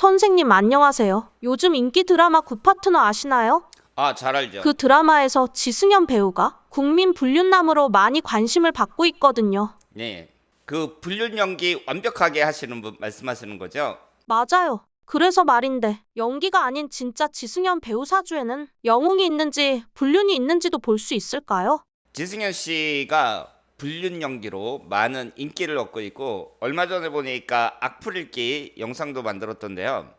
선생님 안녕하세요. 요즘 인기 드라마 굿파트너 아시나요? 아, 잘 알죠. 그 드라마에서 지승현 배우가 국민 불륜남으로 많이 관심을 받고 있거든요. 네. 그 불륜 연기 완벽하게 하시는 분 말씀하시는 거죠? 맞아요. 그래서 말인데 연기가 아닌 진짜 지승현 배우 사주에는 영웅이 있는지 불륜이 있는지도 볼 수 있을까요? 지승현 씨가 불륜 연기로 많은 인기를 얻고 있고 얼마 전에 보니까 악플 읽기 영상도 만들었던데요.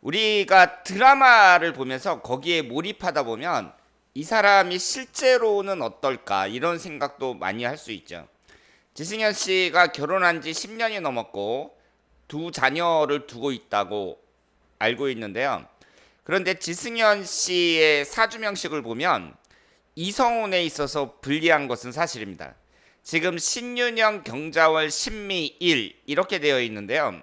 우리가 드라마를 보면서 거기에 몰입하다 보면 이 사람이 실제로는 어떨까 이런 생각도 많이 할 수 있죠. 지승현 씨가 결혼한 지 10년이 넘었고 두 자녀를 두고 있다고 알고 있는데요. 그런데 지승현 씨의 사주명식을 보면 이성운에 있어서 불리한 것은 사실입니다. 지금 신윤영 경자월 신미일 이렇게 되어 있는데요.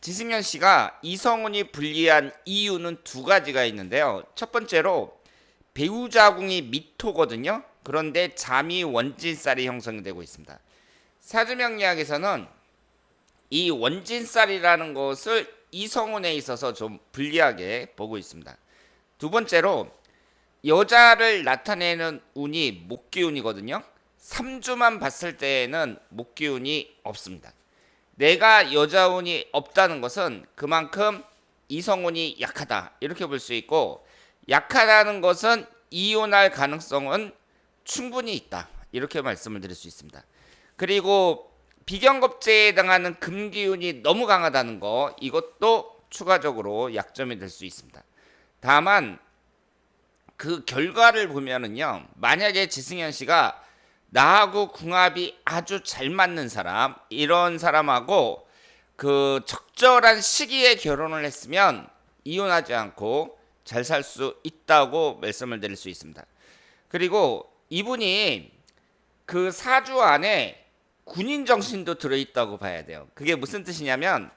지승현 씨가 이성운이 불리한 이유는 두 가지가 있는데요. 첫 번째로 배우 자궁이 미토거든요. 그런데 잠이 원진살이 형성되고 있습니다. 사주명리학에서는 이 원진살이라는 것을 이성운에 있어서 좀 불리하게 보고 있습니다. 두 번째로 여자를 나타내는 운이 목기운이거든요. 3주만 봤을 때에는 목기운이 없습니다. 내가 여자운이 없다는 것은 그만큼 이성운이 약하다 이렇게 볼 수 있고 약하다는 것은 이혼할 가능성은 충분히 있다 이렇게 말씀을 드릴 수 있습니다. 그리고 비경겁제에 해당하는 금기운이 너무 강하다는 거 이것도 추가적으로 약점이 될 수 있습니다. 다만 그 결과를 보면은요 만약에 지승현 씨가 나하고 궁합이 아주 잘 맞는 사람 이런 사람하고 그 적절한 시기에 결혼을 했으면 이혼하지 않고 잘 살 수 있다고 말씀을 드릴 수 있습니다. 그리고 이분이 그 사주 안에 군인 정신도 들어있다고 봐야 돼요. 그게 무슨 뜻이냐면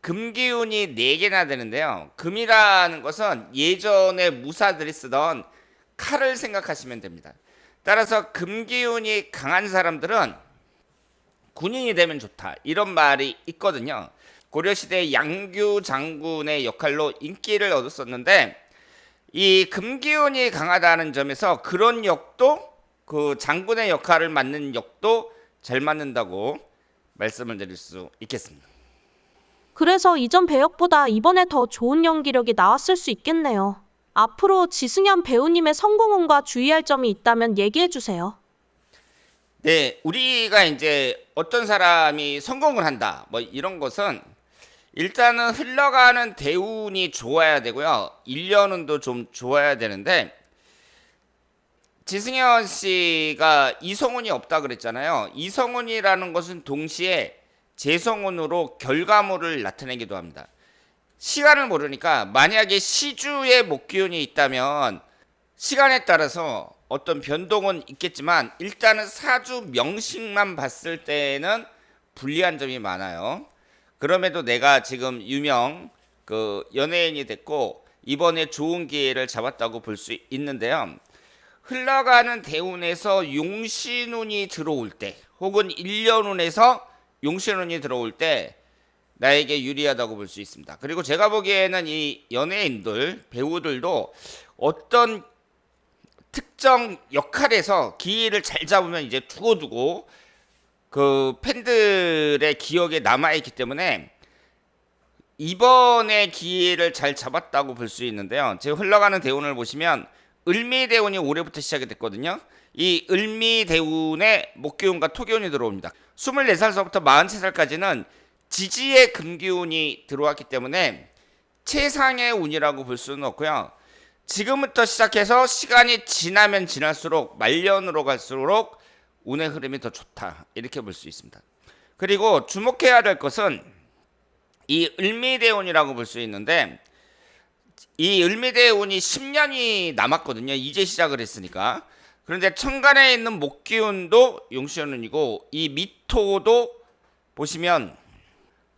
금기운이 네 개나 되는데요. 금이라는 것은 예전에 무사들이 쓰던 칼을 생각하시면 됩니다. 따라서 금기운이 강한 사람들은 군인이 되면 좋다 이런 말이 있거든요. 고려시대 양규 장군의 역할로 인기를 얻었었는데 이 금기운이 강하다는 점에서 그런 역도 그 장군의 역할을 맡는 역도 잘 맞는다고 말씀을 드릴 수 있겠습니다. 그래서 이전 배역보다 이번에 더 좋은 연기력이 나왔을 수 있겠네요. 앞으로 지승현 배우님의 성공운과 주의할 점이 있다면 얘기해 주세요. 네, 우리가 이제 어떤 사람이 성공을 한다, 뭐 이런 것은 일단은 흘러가는 대운이 좋아야 되고요. 일년운도 좀 좋아야 되는데 지승현 씨가 이성운이 없다 그랬잖아요. 이성운이라는 것은 동시에 재성운으로 결과물을 나타내기도 합니다. 시간을 모르니까 만약에 시주에 목기운이 있다면 시간에 따라서 어떤 변동은 있겠지만 일단은 사주 명식만 봤을 때는 불리한 점이 많아요. 그럼에도 내가 지금 유명 그 연예인이 됐고 이번에 좋은 기회를 잡았다고 볼 수 있는데요. 흘러가는 대운에서 용신운이 들어올 때 혹은 일년운에서 용신운이 들어올 때 나에게 유리하다고 볼 수 있습니다. 그리고 제가 보기에는 이 연예인들, 배우들도 어떤 특정 역할에서 기회를 잘 잡으면 이제 두고두고 그 팬들의 기억에 남아있기 때문에 이번에 기회를 잘 잡았다고 볼 수 있는데요. 지금 흘러가는 대운을 보시면 을미대운이 올해부터 시작이 됐거든요. 이 을미대운에 목기운과 토기운이 들어옵니다. 24살서부터 43살까지는 지지의 금기운이 들어왔기 때문에 최상의 운이라고 볼 수는 없고요. 지금부터 시작해서 시간이 지나면 지날수록 말년으로 갈수록 운의 흐름이 더 좋다 이렇게 볼 수 있습니다. 그리고 주목해야 될 것은 이 을미대운이라고 볼 수 있는데 이 을미대운이 10년이 남았거든요. 이제 시작을 했으니까. 그런데 천간에 있는 목기운도 용시운이고 이 미토도 보시면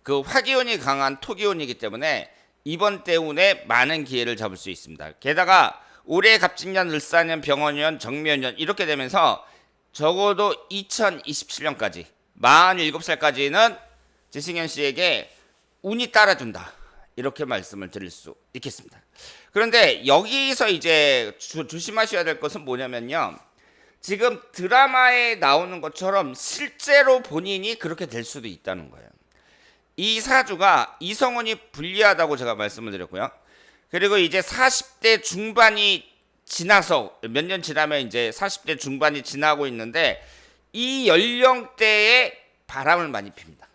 그 화기운이 강한 토기운이기 때문에 이번 때운에 많은 기회를 잡을 수 있습니다. 게다가 올해 갑진년, 을사년, 병원년, 정묘년 이렇게 되면서 적어도 2027년까지 47살까지는 지승현 씨에게 운이 따라준다. 이렇게 말씀을 드릴 수 있겠습니다. 그런데 여기서 이제 주- 조심하셔야 될 것은 뭐냐면요. 지금 드라마에 나오는 것처럼 실제로 본인이 그렇게 될 수도 있다는 거예요. 이 사주가 이성운이 불리하다고 제가 말씀을 드렸고요. 그리고 이제 40대 중반이 지나서 몇 년 지나면 이제 40대 중반이 지나고 있는데 이 연령대에 바람을 많이 핍니다.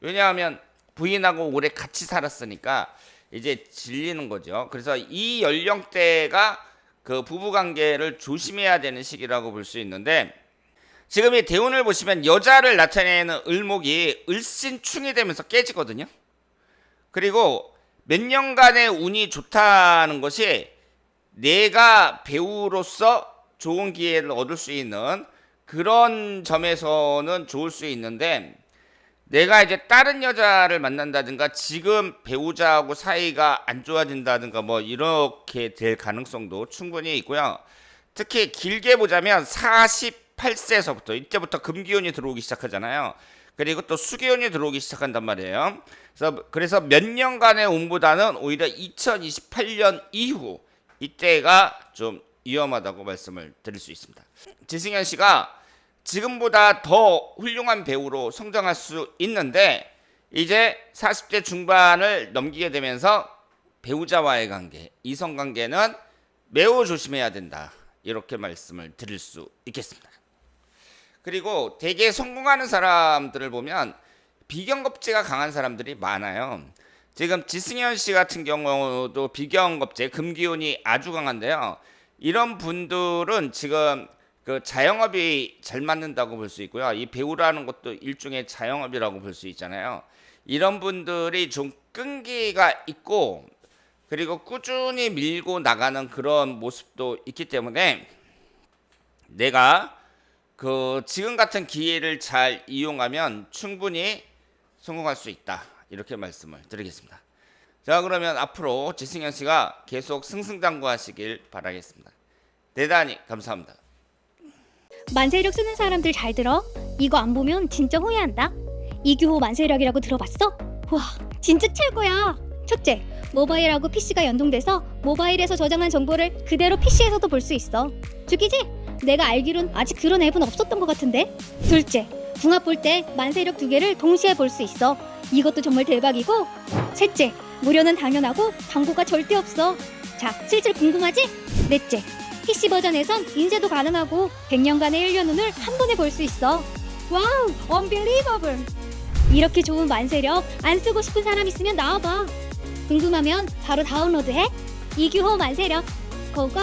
왜냐하면 부인하고 오래 같이 살았으니까 이제 질리는 거죠. 그래서 이 연령대가 그 부부 관계를 조심해야 되는 시기라고 볼 수 있는데 지금 이 대운을 보시면 여자를 나타내는 을목이 을신충이 되면서 깨지거든요. 그리고 몇 년간의 운이 좋다는 것이 내가 배우로서 좋은 기회를 얻을 수 있는 그런 점에서는 좋을 수 있는데 내가 이제 다른 여자를 만난다든가 지금 배우자하고 사이가 안 좋아진다든가 뭐 이렇게 될 가능성도 충분히 있고요. 특히 길게 보자면 48세서부터 이때부터 금기운이 들어오기 시작하잖아요. 그리고 또 수기운이 들어오기 시작한단 말이에요. 그래서 그래서 몇 년간의 운보다는 오히려 2028년 이후 이때가 좀 위험하다고 말씀을 드릴 수 있습니다. 지승현 씨가 지금보다 더 훌륭한 배우로 성장할 수 있는데 이제 40대 중반을 넘기게 되면서 배우자와의 관계, 이성 관계는 매우 조심해야 된다. 이렇게 말씀을 드릴 수 있겠습니다. 그리고 되게 성공하는 사람들을 보면 비경겁제가 강한 사람들이 많아요. 지금 지승현 씨 같은 경우도 비경겁제 금기운이 아주 강한데요. 이런 분들은 지금 그 자영업이 잘 맞는다고 볼 수 있고요. 이 배우라는 것도 일종의 자영업이라고 볼 수 있잖아요. 이런 분들이 좀 끈기가 있고 그리고 꾸준히 밀고 나가는 그런 모습도 있기 때문에 내가 그 지금 같은 기회를 잘 이용하면 충분히 성공할 수 있다. 이렇게 말씀을 드리겠습니다. 자, 그러면 앞으로 지승현 씨가 계속 승승장구하시길 바라겠습니다. 대단히 감사합니다. 만세력 쓰는 사람들 잘 들어. 이거 안 보면 진짜 후회한다. 이규호 만세력이라고 들어봤어? 와, 진짜 최고야. 첫째, 모바일하고 PC가 연동돼서 모바일에서 저장한 정보를 그대로 PC에서도 볼 수 있어. 죽이지? 내가 알기론 아직 그런 앱은 없었던 것 같은데. 둘째, 궁합 볼 때 만세력 두 개를 동시에 볼 수 있어. 이것도 정말 대박이고. 셋째, 무료는 당연하고 광고가 절대 없어. 자, 실질 궁금하지? 넷째, PC 버전에선 인쇄도 가능하고 100년간의 1년 운을 한 번에 볼 수 있어. 와우, unbelievable. 이렇게 좋은 만세력 안 쓰고 싶은 사람 있으면 나와봐. 궁금하면 바로 다운로드해. 이규호 만세력. 고고.